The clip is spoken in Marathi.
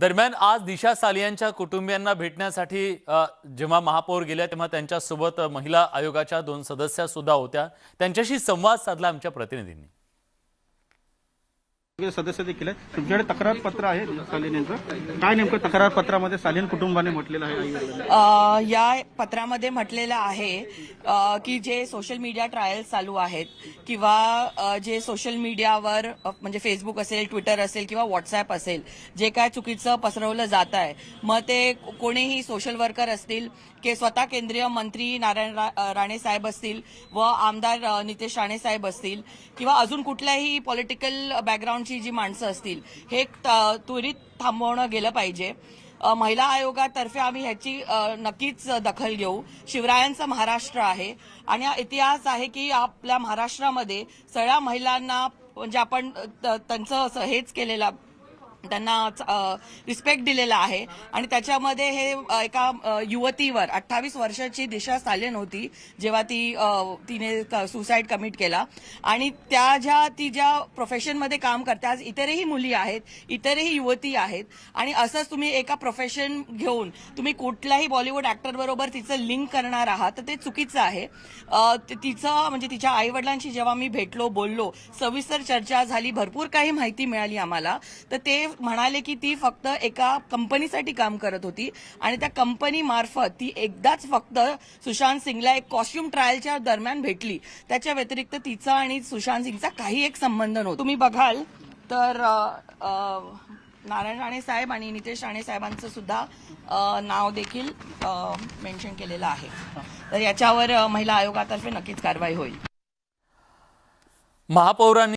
दरम्यान आज दिशा सालियांच्या कुटुंबियांना भेटण्यासाठी जेव्हा महापौर गेल्या तेव्हा त्यांच्यासोबत महिला आयोगाच्या दोन सदस्या सुद्धा होत्या. त्यांच्याशी संवाद साधला आमच्या प्रतिनिधींनी. सदस्य देखील आहे तुमच्याकडे तक्रार पत्र आहे सालीन यांचं काय नेमकं तक्रार पत्रामध्ये सालीन कुटुंबाने म्हटलेलं आहे? या पत्रामध्ये म्हटलेलं आहे की जे सोशल मीडिया ट्रायल्स चालू आहेत किंवा जे सोशल मीडियावर म्हणजे फेसबुक असेल ट्विटर असेल किंवा व्हॉट्सॲप असेल जे काय चुकीचं पसरवलं जात आहे मग ते कोणीही सोशल वर्कर असतील की स्वतः केंद्रीय मंत्री नारायण रा- राणे साहेब असतील व आमदार नितेश राणे साहेब असतील किंवा अजून कुठल्याही पॉलिटिकल बॅकग्राऊंडची जी माणसं असतील हे त- त्वरित थांबवणं गेलं पाहिजे. महिला आयोगातर्फे आम्ही ह्याची नक्कीच दखल घेऊ. शिवरायांचा महाराष्ट्र आहे आणि हा इतिहास आहे की आपल्या महाराष्ट्रामध्ये सगळ्या महिलांना म्हणजे आपण त- त्यांचं असं हेच केलेलं त्यांना रिस्पेक्ट दिलेला आहे. आणि त्याच्यामध्ये हे एका युवतीवर अठ्ठावीस वर्षाची दिशा सालेन होती जेव्हा ती तिने सुसाईड कमिट केला. आणि त्या ज्या ती ज्या प्रोफेशनमध्ये काम करते आज इतरही मुली आहेत इतरही युवती आहेत. आणि असंच तुम्ही एका प्रोफेशन घेऊन तुम्ही कुठल्याही बॉलिवूड ॲक्टरबरोबर तिचं लिंक करणार आहात तर ते चुकीचं आहे. तिचं म्हणजे तिच्या आईवडिलांशी जेव्हा मी भेटलो बोललो सविस्तर चर्चा झाली भरपूर काही माहिती मिळाली आम्हाला तर ते म्हणाले की ती फक्त एका कंपनीसाठी काम करत होती आणि त्या कंपनी मार्फत ती एकदाच फक्त सुशांत सिंगला एक कॉस्ट्युम ट्रायलच्या दरम्यान भेटली. त्याच्या व्यतिरिक्त तिचा आणि सुशांत सिंगचा काही एक संबंध नव्हता. तुम्ही बघाल तर नारायण राणे साहेब आणि नितेश राणे साहेबांचं सुद्धा नाव देखील मेन्शन केलेलं आहे. तर याच्यावर महिला आयोगातर्फे नक्कीच कारवाई होईल. महापौरांनी